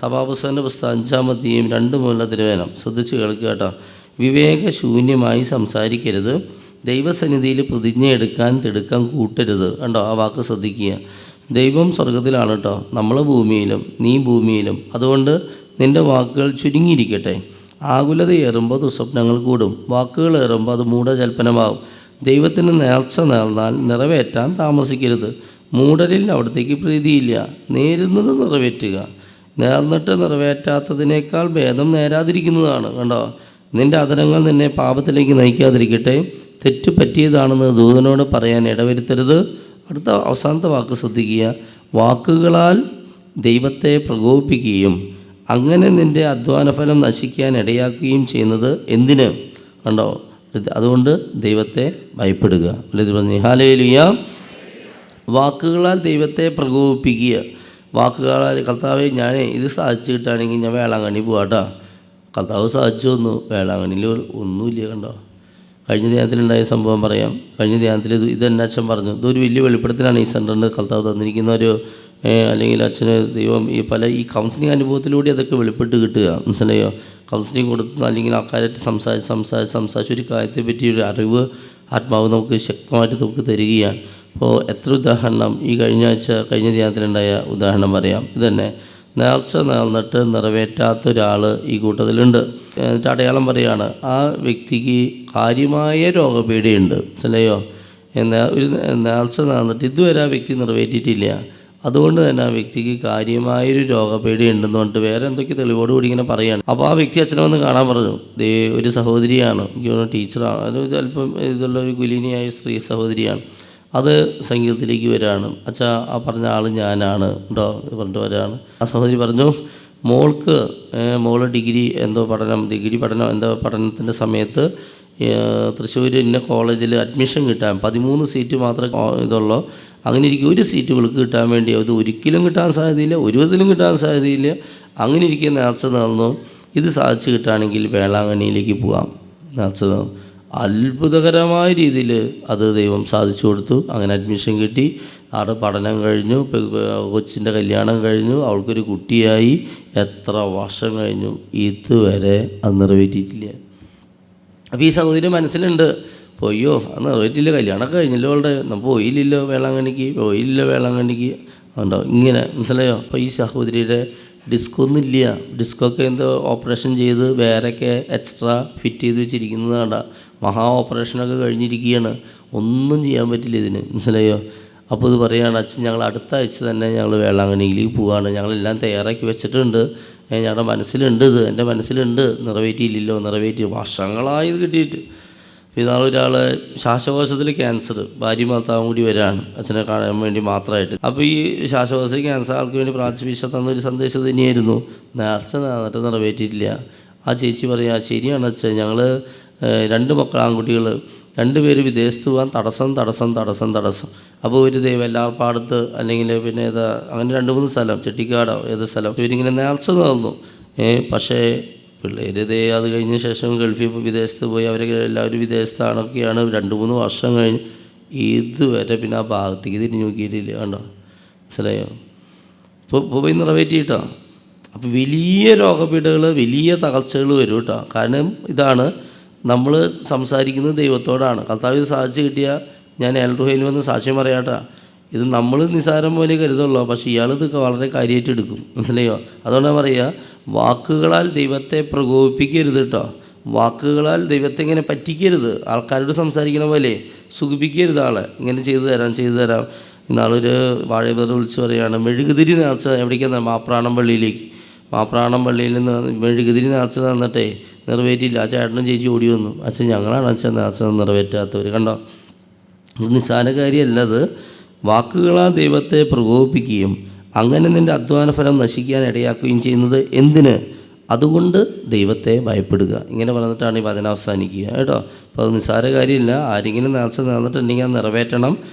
സഭാപുസ്തകന്റെ പുസ്തകം അഞ്ചാമത്തെയും രണ്ട് മുതലുള്ള തിരുവേനം ശ്രദ്ധിച്ച് കേൾക്കുക കേട്ടോ. വിവേകശൂന്യമായി സംസാരിക്കരുത്. ദൈവസന്നിധിയിൽ പ്രതിജ്ഞ എടുക്കാൻ തിടുക്കം കൂട്ടരുത്. കണ്ടോ? ആ വാക്ക് ശ്രദ്ധിക്കുക. ദൈവം സ്വർഗത്തിലാണ് കേട്ടോ. നമ്മൾ ഭൂമിയിലും നീ ഭൂമിയിലും. അതുകൊണ്ട് നിന്റെ വാക്കുകൾ ചുരുങ്ങിയിരിക്കട്ടെ. ആകുലത ഏറുമ്പോൾ ദുസ്വപ്നങ്ങൾ കൂടും. വാക്കുകൾ ഏറുമ്പോൾ അത് മൂഢജൽപ്പനമാവും ദൈവത്തിന് നേർച്ച നേർന്നാൽ നിറവേറ്റാൻ താമസിക്കരുത്. മൂടലിൽ അവിടത്തേക്ക് പ്രീതിയില്ല. നേരുന്നത് നിറവേറ്റുക. നേർന്നിട്ട് നിറവേറ്റാത്തതിനേക്കാൾ ഭേദം നേരാതിരിക്കുന്നതാണ് കണ്ടോ? നിന്റെ അതരങ്ങൾ നിന്നെ പാപത്തിലേക്ക് നയിക്കാതിരിക്കട്ടെ. തെറ്റ് പറ്റിയതാണെന്ന് ദൂതനോട് പറയാൻ ഇടവരുത്തരുത്. അടുത്ത അവസാനത്തെ വാക്ക് ശ്രദ്ധിക്കുക. വാക്കുകളാൽ ദൈവത്തെ പ്രകോപിപ്പിക്കുകയും അങ്ങനെ നിന്റെ അധ്വാനഫലം നശിക്കാൻ ഇടയാക്കുകയും ചെയ്യുന്നത് എന്തിന് കണ്ടോ? അതുകൊണ്ട് ദൈവത്തെ ഭയപ്പെടുക. അല്ലെങ്കിൽ പറഞ്ഞു? ഹാലേലിയ വാക്കുകളാൽ ദൈവത്തെ പ്രകോപിപ്പിക്കുക. വാക്കുകളാൽ കർത്താവെ ഞാൻ ഇത് സാധിച്ചു കിട്ടുകയാണെങ്കിൽ ഞാൻ വേളാങ്കണ്ണി പോവാട്ടോ. കർത്താവ് സാധിച്ചു വന്നു വേളാങ്കണ്ണിയിൽ ഒന്നുമില്ല കണ്ടോ. കഴിഞ്ഞ ധ്യാനത്തിലുണ്ടായ സംഭവം പറയാം. കഴിഞ്ഞ ധ്യാനത്തിൽ ഇത് ഇതെന്നെ അച്ഛൻ പറഞ്ഞു. ഇതൊരു വലിയ വെളിപ്പെടുത്തലാണ് ഈ സെന്ററിന് കർത്താവ് തന്നിരിക്കുന്ന ഒരു അല്ലെങ്കിൽ അച്ഛന് ദൈവം ഈ പല ഈ കൗൺസിലിംഗ് അനുഭവത്തിലൂടെ അതൊക്കെ വെളിപ്പെട്ട് കിട്ടുക. മനസ്സിലായോ? കൗൺസിലിംഗ് കൊടുത്ത് അല്ലെങ്കിൽ ആൾക്കാരായിട്ട് സംസാരിച്ച് സംസാരിച്ച് സംസാരിച്ച് ഒരു കാര്യത്തെ പറ്റിയൊരു അറിവ് ആത്മാവ് നമുക്ക് ശക്തമായിട്ട് നമുക്ക് തരികയാണ്. അപ്പോൾ എത്ര ഉദാഹരണം ഈ കഴിഞ്ഞ ആഴ്ച കഴിഞ്ഞ ധ്യാനത്തിലുണ്ടായ ഉദാഹരണം പറയാം. ഇതന്നെ നേർച്ച നേർന്നിട്ട് നിറവേറ്റാത്ത ഒരാൾ ഈ കൂട്ടത്തിലുണ്ട്. എന്നിട്ട് അടയാളം പറയുകയാണ് ആ വ്യക്തിക്ക് കാര്യമായ രോഗപീഠയുണ്ട്. മനസ്സിലായോ? ഒരു നേർച്ച നേർന്നിട്ട് ഇതുവരെ ആ വ്യക്തി നിറവേറ്റിയിട്ടില്ല. അതുകൊണ്ട് തന്നെ ആ വ്യക്തിക്ക് കാര്യമായൊരു രോഗപേടി ഉണ്ടെന്ന് പറഞ്ഞിട്ട് വേറെ എന്തൊക്കെ തെളിവോട് കൂടി ഇങ്ങനെ പറയുകയാണ് അപ്പോൾ ആ വ്യക്തി അച്ഛനെ വന്ന് കാണാൻ പറഞ്ഞു ദേ ഒരു സഹോദരിയാണ്. എനിക്ക് ടീച്ചറാണ് അത് ചിലപ്പം ഇതുള്ള ഒരു കുലീനിയായ സ്ത്രീ സഹോദരിയാണ്. അത് സംഗീതത്തിലേക്ക് വരികയാണ് അച്ഛാ ആ പറഞ്ഞ ആൾ ഞാനാണ്. ഉണ്ടോ? പറഞ്ഞിട്ട് വരികയാണ് ആ സഹോദരി പറഞ്ഞു മോൾക്ക് മോൾ മോൾ ഡിഗ്രി എന്തോ പഠനം ഡിഗ്രി പഠനം എന്തോ പഠനത്തിന്റെ സമയത്ത് തൃശ്ശൂർ ഇന്ന കോളേജിൽ അഡ്മിഷൻ കിട്ടാൻ പതിമൂന്ന് സീറ്റ് മാത്രമേ ഇതുള്ളൂ. അങ്ങനെ ഇരിക്കും. ഒരു സീറ്റ് വിളിക്ക് കിട്ടാൻ വേണ്ടി അത് ഒരിക്കലും കിട്ടാൻ സാധ്യതയില്ല ഒരു വിധത്തിലും കിട്ടാൻ സാധ്യതയില്ല. അങ്ങനെ ഇരിക്കുന്ന നേർച്ച നടന്നു ഇത് സാധിച്ചു കിട്ടുകയാണെങ്കിൽ വേളാങ്കണ്ണിയിലേക്ക് പോകാം. നേർച്ച നേർന്നു അത്ഭുതകരമായ രീതിയിൽ അത് ദൈവം സാധിച്ചു കൊടുത്തു. അങ്ങനെ അഡ്മിഷൻ കിട്ടി. അവിടെ പഠനം കഴിഞ്ഞു. കൊച്ചിന്റെ കല്യാണം കഴിഞ്ഞു. അവൾക്കൊരു കുട്ടിയായി. എത്ര വർഷം കഴിഞ്ഞു? ഇതുവരെ അത് നിറവേറ്റിയിട്ടില്ല. അപ്പോൾ ഈ സഹോദരി മനസ്സിലുണ്ട്. പോയോ? അത് നിറവേറ്റില്ല കല്യാണമൊക്കെ കഴിഞ്ഞല്ലോ അവളുടെ? നമ്മൾ പോയില്ലല്ലോ വേളാങ്കണ്ണിക്ക്. പോയില്ലല്ലോ വേളാങ്കണ്ണിക്ക്. ഉണ്ടോ ഇങ്ങനെ. മനസ്സിലായോ? അപ്പോൾ ഈ സഹോദരിയുടെ ഡിസ്ക് ഒന്നുമില്ല ഡിസ്കൊക്കെ എന്തോ ഓപ്പറേഷൻ ചെയ്ത് വേറെയൊക്കെ എക്സ്ട്രാ ഫിറ്റ് ചെയ്ത് വെച്ചിരിക്കുന്നത് കണ്ട മഹാ ഓപ്പറേഷനൊക്കെ കഴിഞ്ഞിരിക്കുകയാണ്. ഒന്നും ചെയ്യാൻ പറ്റില്ല ഇതിന്. മനസ്സിലായോ? അപ്പോൾ ഇത് പറയുകയാണ് അച്ഛൻ ഞങ്ങൾ അടുത്ത ആഴ്ച തന്നെ ഞങ്ങൾ വേളാങ്കണ്ണിയിലേക്ക് പോവുകയാണ് ഞങ്ങളെല്ലാം തയ്യാറാക്കി വെച്ചിട്ടുണ്ട്. ഞങ്ങളുടെ മനസ്സിലുണ്ട് ഇത്. എന്റെ മനസ്സിലുണ്ട്. നിറവേറ്റിയില്ലല്ലോ. നിറവേറ്റി. വർഷങ്ങളായി ഇത് കിട്ടിയിട്ട്. ഇന്നാൾ ഒരാൾ ശ്വാസകോശത്തിൽ ക്യാൻസർ ഭാര്യ ഭർത്താവും കൂടി വരാണ്. അച്ഛനെ കാണാൻ വേണ്ടി മാത്രമായിട്ട്. അപ്പോൾ ഈ ശ്വാസകോശത്തിൽ ക്യാൻസർ ആൾക്ക് വേണ്ടി പ്രാർത്ഥിപ്പിച്ച തന്നൊരു സന്ദേശം തന്നെയായിരുന്നു. നേർച്ച നേർന്നിട്ട് നിറവേറ്റിയിട്ടില്ല. ആ ചേച്ചി പറയാ ശരിയാണ് അച്ഛൻ. ഞങ്ങൾ രണ്ട് മക്കൾ ആൺകുട്ടികൾ രണ്ടുപേര് വിദേശത്ത് പോകാൻ തടസ്സം തടസ്സം തടസ്സം തടസ്സം. അപ്പോൾ ഒരു ദൈവം എല്ലാ പാടത്ത് അല്ലെങ്കിൽ പിന്നെ ഏതാ അങ്ങനെ രണ്ട് മൂന്ന് സ്ഥലം ചെട്ടിക്കാടോ ഏത് സ്ഥലം ഇവരിങ്ങനെ നേർച്ച നടന്നു. പക്ഷേ പിള്ളേർ ദേ അത് കഴിഞ്ഞ ശേഷം ഗൾഫിൽ വിദേശത്ത് പോയി അവരൊക്കെ എല്ലാവരും വിദേശത്താണൊക്കെയാണ്. രണ്ട് മൂന്ന് വർഷം കഴിഞ്ഞ് ഇതുവരെ പിന്നെ ആ ഭാഗത്തേക്ക് തിരിഞ്ഞു നോക്കിയിട്ടില്ല കണ്ടോ? മനസ്സിലായോ? ഇപ്പോൾ പോയി നിറവേറ്റിയിട്ടോ? അപ്പോൾ വലിയ രോഗപീഠകൾ വലിയ തകർച്ചകൾ വരും കേട്ടോ. കാരണം ഇതാണ് നമ്മൾ സംസാരിക്കുന്നത് ദൈവത്തോടാണ്. കർത്താവ് ഇത് സാധിച്ചു കിട്ടിയാൽ ഞാൻ എൽഡുഹയിൽ വന്ന് സാക്ഷ്യം പറയാട്ടാ. ഇത് നമ്മൾ നിസാരം പോലെ കരുതുള്ളൂ പക്ഷേ ഇയാൾ ഇത് വളരെ കാര്യമായിട്ട് എടുക്കും. മനസ്സിലായോ അതുകൊണ്ടാണ് പറയുക വാക്കുകളാൽ ദൈവത്തെ പ്രകോപിപ്പിക്കരുത് കേട്ടോ വാക്കുകളാൽ ദൈവത്തെ ഇങ്ങനെ പറ്റിക്കരുത്. ആൾക്കാരോട് സംസാരിക്കണ പോലെ സുഖിപ്പിക്കരുത് ആളെ. ഇങ്ങനെ ചെയ്തു തരാം ചെയ്തു തരാം. ഇന്നാളൊരു വാഴ വിളിച്ച് പറയുകയാണ് മെഴുകുതിരി നേർച്ച എവിടേക്കാണ്? മാപ്രാണം പള്ളിയിലേക്ക് മാപ്രാണം പള്ളിയിൽ നിന്ന് മെഴുകുതിരി നേർച്ച തന്നിട്ടേ നിറവേറ്റില്ല ആ ചേട്ടനും ചേച്ചി ഓടി വന്നു. അച്ഛൻ ഞങ്ങളാണ് അച്ഛൻ നേർച്ച നിറവേറ്റാത്തവർ കണ്ടോ? നിസ്സാര കാര്യമല്ല അത്. വാക്കുകളാൽ ദൈവത്തെ പ്രകോപിപ്പിക്കുകയും അങ്ങനെ നിന്റെ അധ്വാനഫലം നശിക്കാൻ ഇടയാക്കുകയും ചെയ്യുന്നത് എന്തിന്? അതുകൊണ്ട് ദൈവത്തെ ഭയപ്പെടുക. ഇങ്ങനെ പറഞ്ഞിട്ടാണ് ഈ വചന അവസാനിക്കുക. കേട്ടോ? അപ്പോൾ അത് നിസ്സാര കാര്യമില്ല ആരെങ്കിലും നേർച്ച നേർന്നിട്ടുണ്ടെങ്കിൽ അത് നിറവേറ്റണം.